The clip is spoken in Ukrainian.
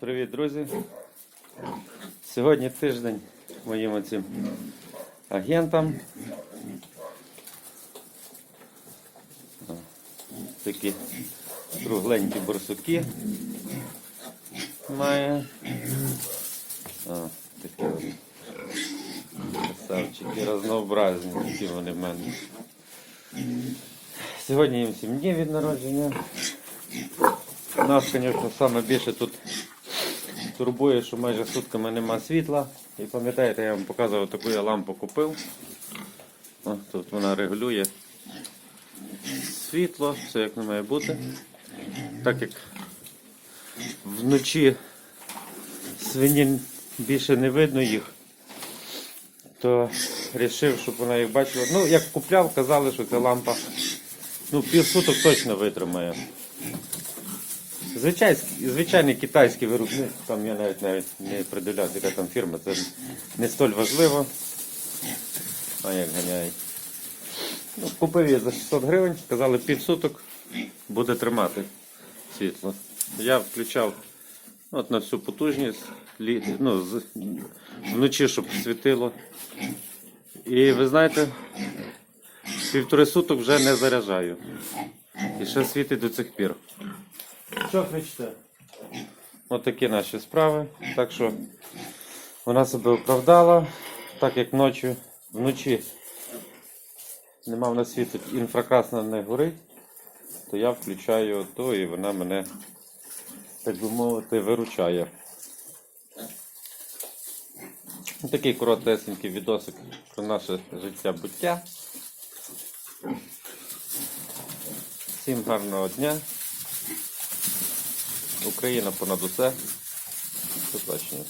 Привіт, друзі! Сьогодні тиждень моїм оцим агентам. Такі кругленькі борсуки має. О, такі вони. Красавчики, разнообразні, такі вони в мене. Сьогодні їм 7 днів від народження. У Нас, звісно, саме більше тут турбує, що майже сутками нема світла. І пам'ятаєте, я вам показував таку я лампу купив. О, тут вона регулює світло, все як не має бути. Так як вночі свині більше не видно їх, то вирішив, щоб вона їх бачила. Ну, як купляв, казали, що ця лампа ну, півсуток точно витримає. Звичайський, звичайний китайський виробник, там я навіть навіть не придивлявся, яка там фірма, це не столь важливо. А як ганяють. Ну, купив я за 600 гривень, сказали півсуток буде тримати світло. Я включав от на всю потужність, ну, вночі, щоб світило. І ви знаєте, півтори суток вже не заряджаю. І ще світить до цих пір. Що кричите? Ось такі наші справи. Так що вона себе оправдала, так як ночі, вночі нема в нас світу, інфракрасна не горить, то я включаю то і вона мене, так би мовити, виручає. Такий коротесенький відосик про наше життя буття. Всім гарного дня. Україна понад усе. До побачення.